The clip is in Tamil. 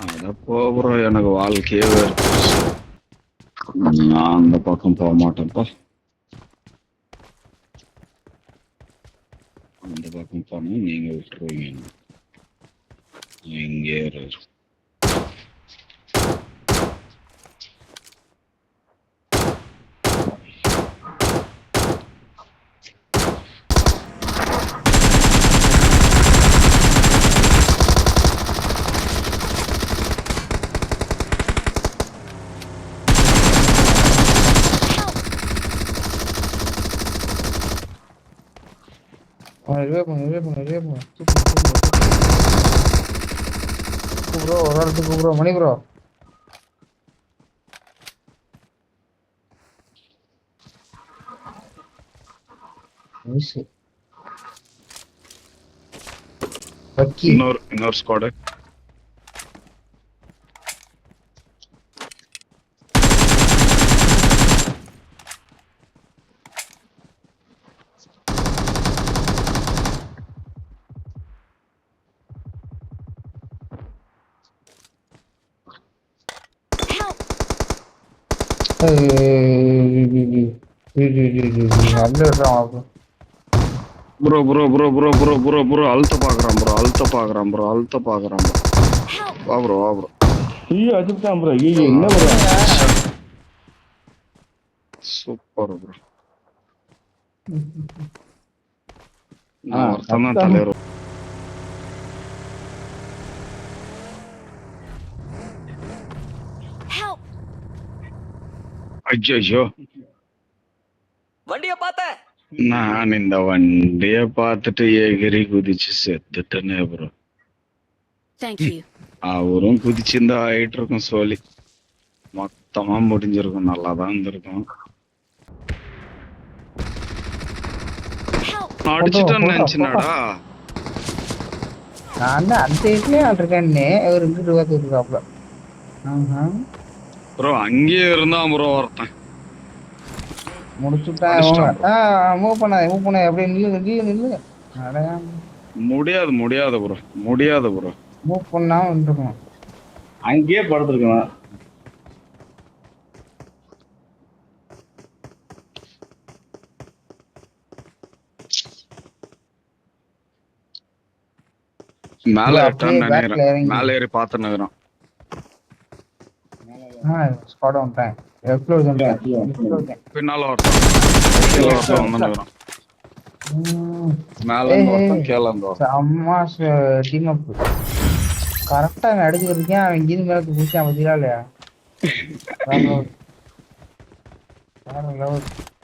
ப்ரோ எனக்கு வாழ்க்கையே நான் அந்த பக்கம் போக மாட்டேன்ப்பா அந்த பக்கம் போனா நீங்க விட்டுருவீங்க. இங்கே இரு. ரிவே பண்ணுங்க ரிவே பண்ணுங்க ரிவே பண்ணுங்க சூப்பர் சூப்பர் ப்ரோ ஒரு இடத்துக்கு ப்ரோ மணி ப்ரோ நைஸ் பக்கி இன்னொரு இன்னொரு squad bro bro bro bro bro bro bro அழுத்த பாக்குறான் ப்ரோ அழுத்த பாக்குறான் ப்ரோ அழுத்த பாக்குறான் ப்ரோ Help! வா ப்ரோ வா ப்ரோ ஐயோ அடிச்சுட்டான் ப்ரோ ஐயோ என்ன ப்ரோ சூப்பர் ப்ரோ ஆ, நான் ஒருத்தன் தான் அதான். தலைவர் ஐயோ வண்டிய பார்த்த. நான் இந்த வண்டிய பார்த்துட்டு எகிரி குதிச்சு செத்துட்டேனே ப்ரோ. Thank you. அவரும் குதிச்சிருந்தா ஆயிட்டு இருக்கும் சோலி மொத்தமா முடிஞ்சிருக்கும் நல்லா தான் இருந்திருக்கும். Help! அடிச்சுட்டேன்னு நினைச்சினாடா. நான் தான் அந்த இதுலயே ஆள் இருக்கேன்னே இங்கிட்டு பார்த்து இருக்காப்ல ஆஹா. ப்ரோ அங்கேயே இருந்தான் ப்ரோ ஒருத்தன் ஆ மூவ் பண்ணாத மூவ் பண்ண அப்படியே நில்லு நில்லு முடியாது முடியாது ப்ரோ முடியாது ப்ரோ மூவ் பண்ணாம வந்துருக்கணும் அங்கேயே படுத்துருக்கணும் மேல. மேல ஏறி பார்த்து நிக்கிறோம் ஏய். கீழே இருந்து ஒருத்தன் செம்ம டீம் அப் கரெக்டா அவன் அடிச்சுட்டு இருக்கேன் அவன் இங்கிருந்து மேல குதிச்சான் பத்தியா இல்லையா?